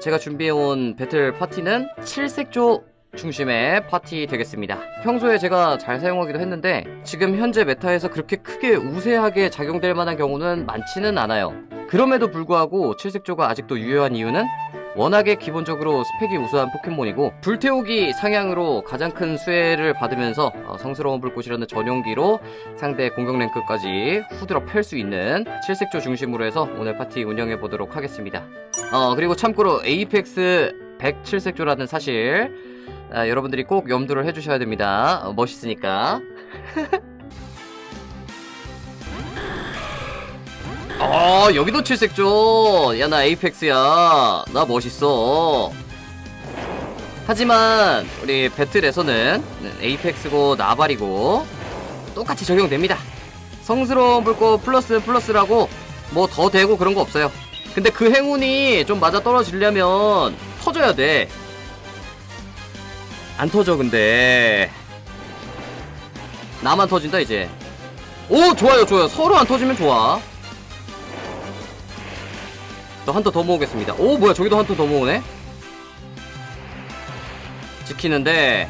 제가 준비해온 배틀 파티는 칠색조 중심의 파티 되겠습니다. 평소에 제가 잘 사용하기도 했는데 지금 현재 메타에서 그렇게 크게 우세하게 작용될 만한 경우는 많지는 않아요. 그럼에도 불구하고 칠색조가 아직도 유효한 이유는 워낙에 기본적으로 스펙이 우수한 포켓몬이고 불태우기 상향으로 가장 큰 수혜를 받으면서 어, 성스러운 불꽃이라는 전용기로 상대 공격 랭크까지 후드러 팰수 있는 칠색조 중심으로 해서 오늘 파티 운영해 보도록 하겠습니다. 어 그리고 참고로 에이펙스 107색조라는 사실 아, 여러분들이 꼭 염두를 해주셔야 됩니다. 어, 멋있으니까. 어 여기도 칠색조. 야나 에이펙스야. 나 멋있어. 하지만 우리 배틀에서는 에이펙스고 나발이고 똑같이 적용됩니다. 성스러운 불꽃 플러스 플러스라고 뭐 더 되고 그런 거 없어요. 근데 그 행운이 좀 맞아 떨어지려면 터져야 돼. 안 터져 근데 나만 터진다 이제. 오 좋아요 좋아요 서로 안 터지면 좋아. 저 한 턴 더 모으겠습니다. 오 뭐야 저기도 한 턴 더 모으네. 지키는데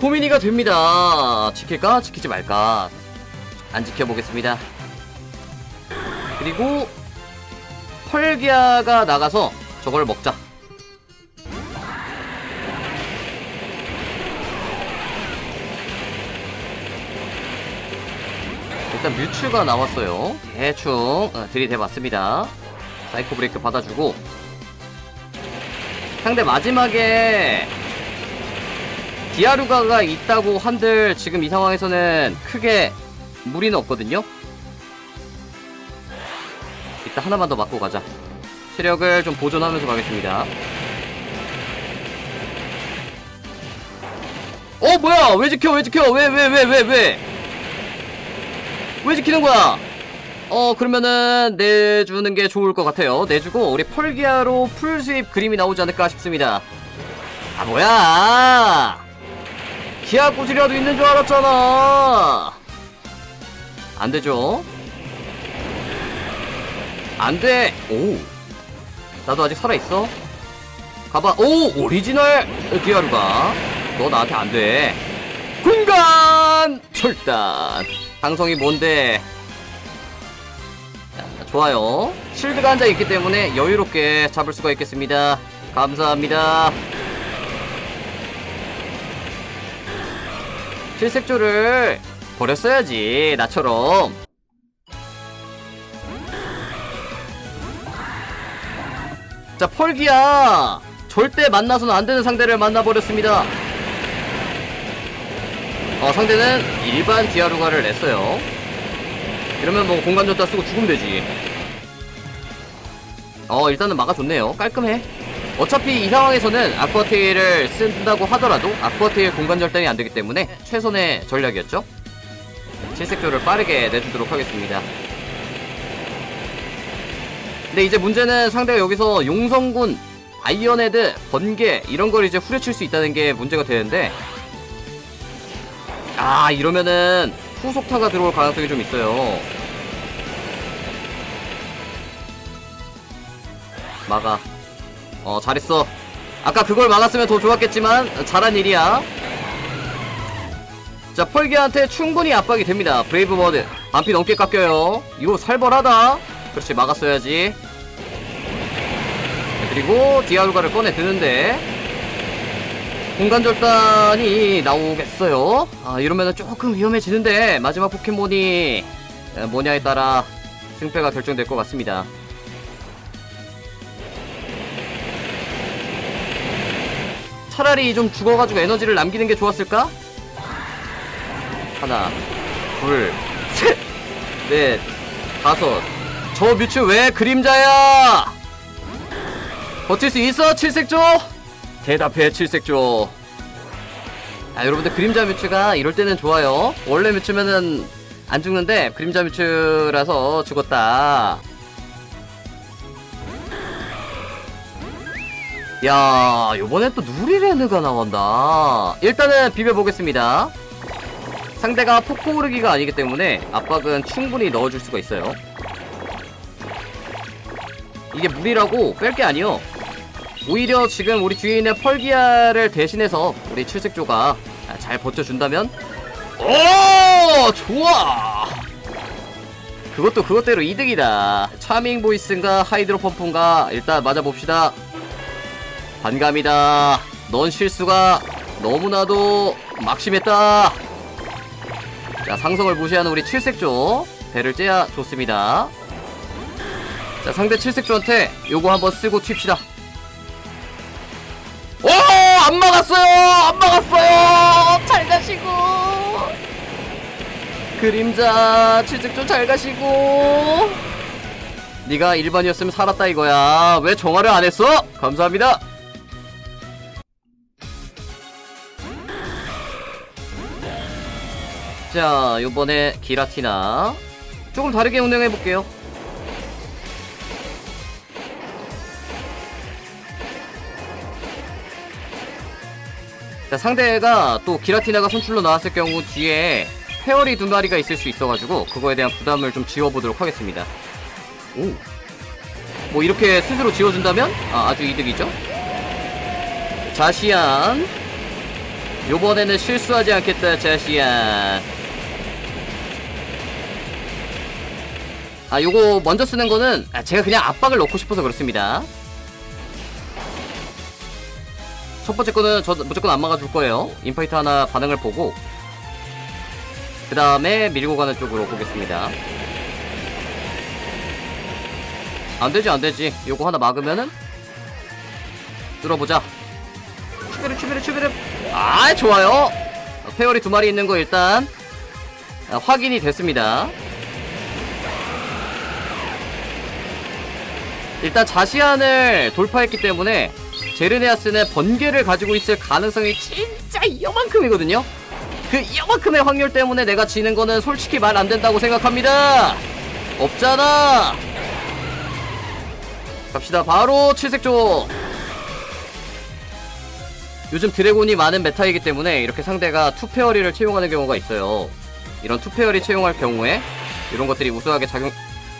고민이가 됩니다. 지킬까 지키지 말까 안 지켜보겠습니다. 그리고 펄기아가 나가서 저걸 먹자. 일단 뮤츠가 나왔어요. 대충 어, 들이대봤습니다. 사이코 브레이크 받아주고 상대 마지막에 디아루가가 있다고 한들 지금 이 상황에서는 크게 무리는 없거든요. 이따 하나만 더 맞고 가자. 체력을 좀 보존하면서 가겠습니다. 어 뭐야? 왜 지켜? 왜 지켜? 왜 왜 왜 왜 왜? 왜 지키는 거야? 어 그러면은 내주는 게 좋을 것 같아요. 내주고 우리 펄기아로 풀 수입 그림이 나오지 않을까 싶습니다. 아 뭐야? 기아 꾸지라도 있는 줄 알았잖아. 안되죠 안 돼. 오. 나도 아직 살아있어. 가봐. 오 오리지널. 디아루가 너 나한테 안돼. 군간! 철단. 방송이 뭔데? 자, 좋아요. 실드가 한 장 있기 때문에 여유롭게 잡을 수가 있겠습니다. 감사합니다. 실색조를 버렸어야지 나처럼 자 펄기야! 절대 만나서는 안 되는 상대를 만나버렸습니다. 어 상대는 일반 디아루가를 냈어요. 이러면 뭐 공간 줬다 쓰고 죽으면 되지. 어 일단은 막아줬네요. 깔끔해. 어차피 이 상황에서는 아쿠아테일을 쓴다고 하더라도 아쿠아테일 공간 절단이 안되기 때문에 최선의 전략이었죠. 칠색조를 빠르게 내주도록 하겠습니다 근데 이제 문제는 상대가 여기서 용성군 아이언헤드, 번개 이런 걸 이제 후려칠 수 있다는 게 문제가 되는데 아 이러면은 후속타가 들어올 가능성이 좀 있어요. 막아. 어 잘했어. 아까 그걸 막았으면 더 좋았겠지만 잘한 일이야. 자 펄기한테 충분히 압박이 됩니다. 브레이브 버드. 반피 넘게 깎여요. 이거 살벌하다. 그렇지 막았어야지 그리고 디아루가를 꺼내 드는데 공간 절단이 나오겠어요. 아 이러면은 조금 위험해지는데 마지막 포켓몬이 에, 뭐냐에 따라 승패가 결정될 것 같습니다. 차라리 좀 죽어가지고 에너지를 남기는 게 좋았을까? 하나 둘셋넷 다섯. 저 뮤츠 왜 그림자야 버틸 수 있어 칠색조? 대답해 칠색조. 아 여러분들 그림자 뮤츠가 이럴 때는 좋아요. 원래 뮤츠면은 안 죽는데 그림자 뮤츠라서 죽었다. 야 요번엔 또 누리레느가 나온다. 일단은 비벼보겠습니다. 상대가 폭포 오르기가 아니기 때문에 압박은 충분히 넣어줄 수가 있어요. 이게 무리라고 뺄 게 아니요. 오히려 지금 우리 뒤에 있는 펄기아를 대신해서 우리 칠색조가 아, 잘 버텨준다면? 오! 좋아! 그것도 그것대로 이득이다. 차밍 보이스인가 하이드로 펌프인가 일단 맞아봅시다. 반감이다. 넌 실수가 너무나도 막심했다. 자 상성을 무시하는 우리 칠색조. 배를 째야 좋습니다. 자 상대 칠색조한테 요거 한번 쓰고 튑시다. 오! 안 막았어요! 안 막았어요! 잘 가시고! 그림자, 칠색조 잘 가시고! 네가 일반이었으면 살았다 이거야. 왜 정화를 안 했어? 감사합니다. 자, 요번에 기라티나. 조금 다르게 운영해볼게요. 자, 상대가 또 기라티나가 선출로 나왔을 경우 뒤에 페어리 두 마리가 있을 수 있어가지고 그거에 대한 부담을 좀 지워보도록 하겠습니다. 오. 뭐 이렇게 스스로 지워준다면 아, 아주 이득이죠. 자시안. 요번에는 실수하지 않겠다, 자시안. 아, 요거 먼저 쓰는 거는 아, 제가 그냥 압박을 넣고 싶어서 그렇습니다. 첫 번째 거는 저 무조건 안 막아줄 거예요. 인파이트 하나 반응을 보고 그 다음에 밀고 가는 쪽으로 보겠습니다. 안 되지 안 되지. 요거 하나 막으면은 뚫어보자. 추베르 추베르 추베르. 아 좋아요. 어, 페어리 두 마리 있는 거 일단 아, 확인이 됐습니다. 일단 자시안을 돌파했기 때문에 제르네아스는 번개를 가지고 있을 가능성이 진짜 이만큼이거든요. 그 이만큼의 확률 때문에 내가 지는 거는 솔직히 말 안 된다고 생각합니다. 없잖아. 갑시다. 바로 칠색조. 요즘 드래곤이 많은 메타이기 때문에 이렇게 상대가 투페어리를 채용하는 경우가 있어요. 이런 투페어리 채용할 경우에 이런 것들이 우수하게 작용.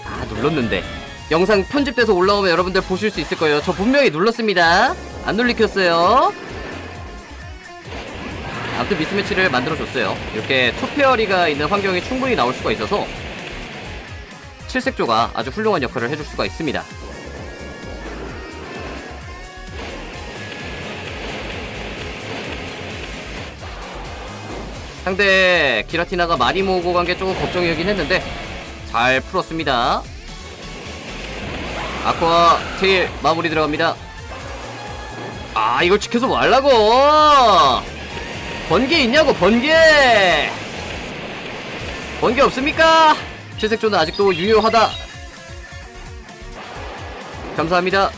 아 눌렀는데. 영상 편집돼서 올라오면 여러분들 보실 수 있을 거예요. 저 분명히 눌렀습니다. 안 눌리켰어요. 아무튼 미스매치를 만들어줬어요. 이렇게 투페어리가 있는 환경이 충분히 나올 수가 있어서 칠색조가 아주 훌륭한 역할을 해줄 수가 있습니다. 상대 기라티나가 많이 모으고 간 게 조금 걱정이긴 했는데 잘 풀었습니다. 아쿠아 테일 마무리 들어갑니다. 아 이걸 지켜서 뭐 하려고! 번개 있냐고 번개! 번개 없습니까? 칠색조는 아직도 유효하다. 감사합니다.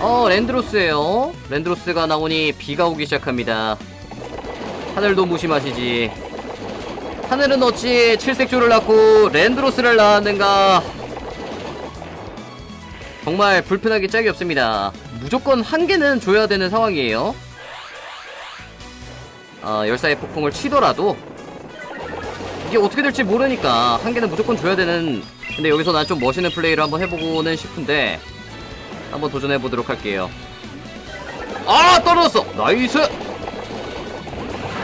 어 랜드로스에요. 랜드로스가 나오니 비가 오기 시작합니다. 하늘도 무심하시지 하늘은 어찌 칠색조를 낳고 랜드로스를 낳았는가? 정말 불편하기 짝이 없습니다. 무조건 한 개는 줘야 되는 상황이에요. 어, 열사의 폭풍을 치더라도 이게 어떻게 될지 모르니까 한 개는 무조건 줘야 되는 근데 여기서 난 좀 멋있는 플레이를 한번 해보고는 싶은데 한번 도전해보도록 할게요. 아 떨어졌어! 나이스!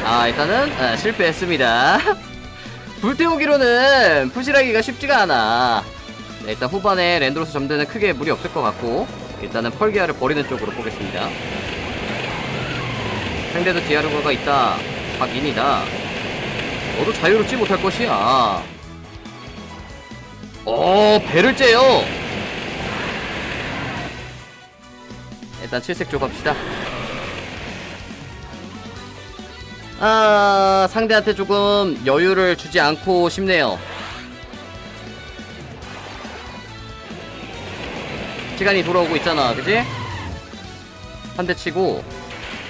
아 일단은 아, 실패했습니다 불태우기로는 푸시라기가 쉽지가 않아. 네, 일단 후반에 랜드로스 점대는 크게 무리 없을 것 같고 일단은 펄기아를 버리는 쪽으로 보겠습니다. 상대도 디아르가가 있다 확인이다. 너도 자유롭지 못할 것이야. 어 배를 째요. 일단 칠색 쪽 갑시다 아 상대한테 조금 여유를 주지 않고 싶네요. 시간이 돌아오고 있잖아 그지? 한 대 치고.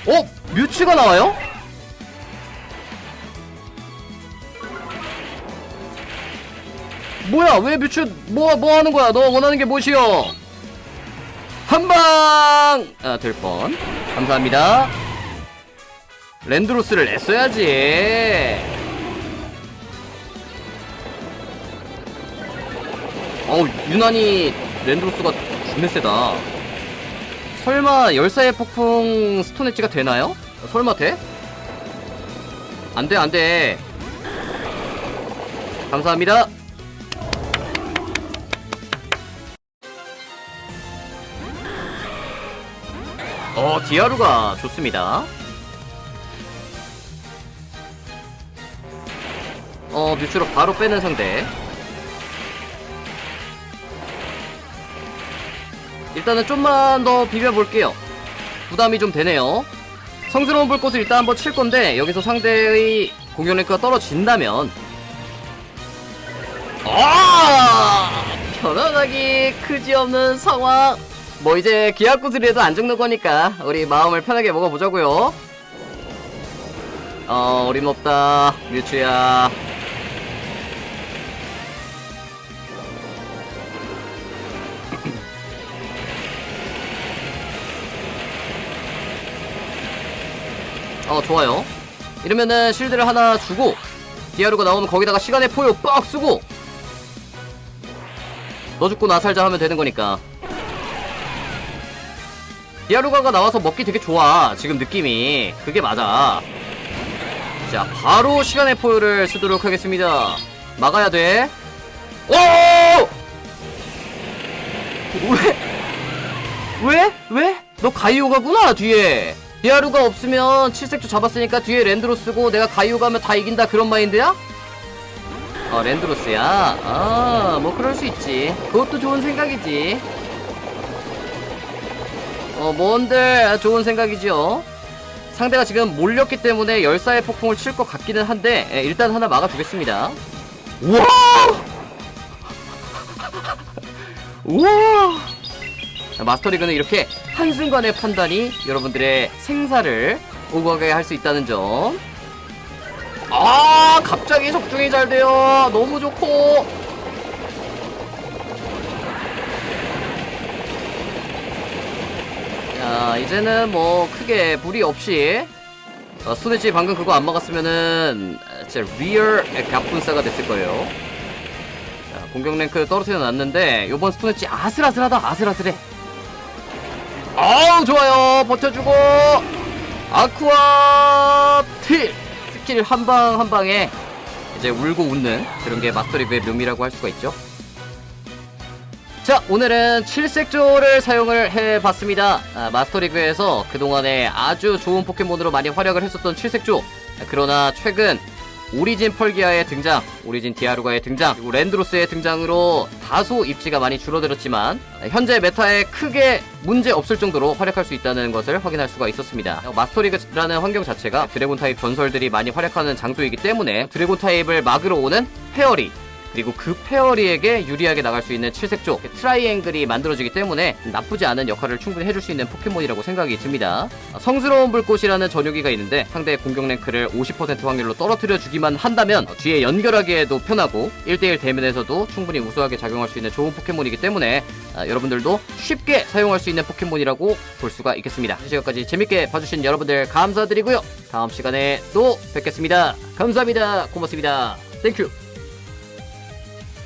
어? 뮤츠가 나와요? 뭐야 왜 뮤츠 뭐, 뭐 하는 거야? 너 원하는 게 무엇이여? 한 방! 아 될 뻔. 감사합니다 랜드로스를 냈어야지. 어우 유난히 랜드로스가 존나 세다. 설마 열사의 폭풍 스톤 엣지가 되나요? 설마 돼? 안돼 안돼. 감사합니다. 어 디아루가 좋습니다. 어 뮤츠로 바로 빼는 상대. 일단은 좀만 더 비벼볼게요. 부담이 좀 되네요. 성스러운 불꽃을 일단 한번 칠 건데 여기서 상대의 공격 랭크가 떨어진다면. 아! 편안하기 크지 없는 상황. 뭐 이제 기합구슬이라도 안 죽는 거니까 우리 마음을 편하게 먹어보자고요. 어 어림없다 뮤츠야 어 좋아요 이러면은 실드를 하나 주고 디아루가 나오면 거기다가 시간의 포효 빡 쓰고 너 죽고 나 살자 하면 되는 거니까 디아루가가 나와서 먹기 되게 좋아 지금 느낌이 그게 맞아 자 바로 시간의 포효를 쓰도록 하겠습니다 막아야 돼 오! 왜? 왜? 왜? 너 가이오가구나 뒤에 디아루가 없으면 칠색조 잡았으니까 뒤에 랜드로 쓰고 내가 가이오가 하면 다 이긴다 그런 마인드야? 어 랜드로스야? 아 뭐 그럴 수 있지. 그것도 좋은 생각이지. 어 뭔들 좋은 생각이죠 상대가 지금 몰렸기 때문에 열사의 폭풍을 칠 것 같기는 한데 예, 일단 하나 막아주겠습니다. 우와! 우와! 자, 마스터리그는 이렇게 한순간의 판단이 여러분들의 생사를 오고하게 할 수 있다는 점. 아, 갑자기 적중이 잘 돼요. 너무 좋고. 자, 이제는 뭐 크게 무리 없이 어, 스네지 방금 그거 안 막았으면은 어, 진짜 리얼 갑분싸가 됐을 거예요. 자, 공격 랭크 떨어뜨려 놨는데 요번 스톤엣지 아슬아슬하다 아슬아슬해 아우 좋아요. 버텨주고. 아쿠아 틸 스킬 한 방 한 방에 이제 울고 웃는 그런 게 마스터리그의 묘미라고 할 수가 있죠. 자 오늘은 칠색조를 사용을 해봤습니다. 아, 마스터리그에서 그동안에 아주 좋은 포켓몬으로 많이 활약을 했었던 칠색조. 아, 그러나 최근 오리진 펄기아의 등장, 오리진 디아루가의 등장, 그리고 랜드로스의 등장으로 다소 입지가 많이 줄어들었지만 현재 메타에 크게 문제 없을 정도로 활약할 수 있다는 것을 확인할 수가 있었습니다. 마스터리그라는 환경 자체가 드래곤 타입 전설들이 많이 활약하는 장소이기 때문에 드래곤 타입을 막으러 오는 페어리 그리고 그 페어리에게 유리하게 나갈 수 있는 칠색조 트라이앵글이 만들어지기 때문에 나쁘지 않은 역할을 충분히 해줄 수 있는 포켓몬이라고 생각이 듭니다. 성스러운 불꽃이라는 전용기가 있는데 상대의 공격 랭크를 50% 확률로 떨어뜨려 주기만 한다면 뒤에 연결하기에도 편하고 1대1 대면에서도 충분히 우수하게 작용할 수 있는 좋은 포켓몬이기 때문에 아, 여러분들도 쉽게 사용할 수 있는 포켓몬이라고 볼 수가 있겠습니다. 이 시간까지 재밌게 봐주신 여러분들 감사드리고요. 다음 시간에 또 뵙겠습니다. 감사합니다. 고맙습니다. 땡큐.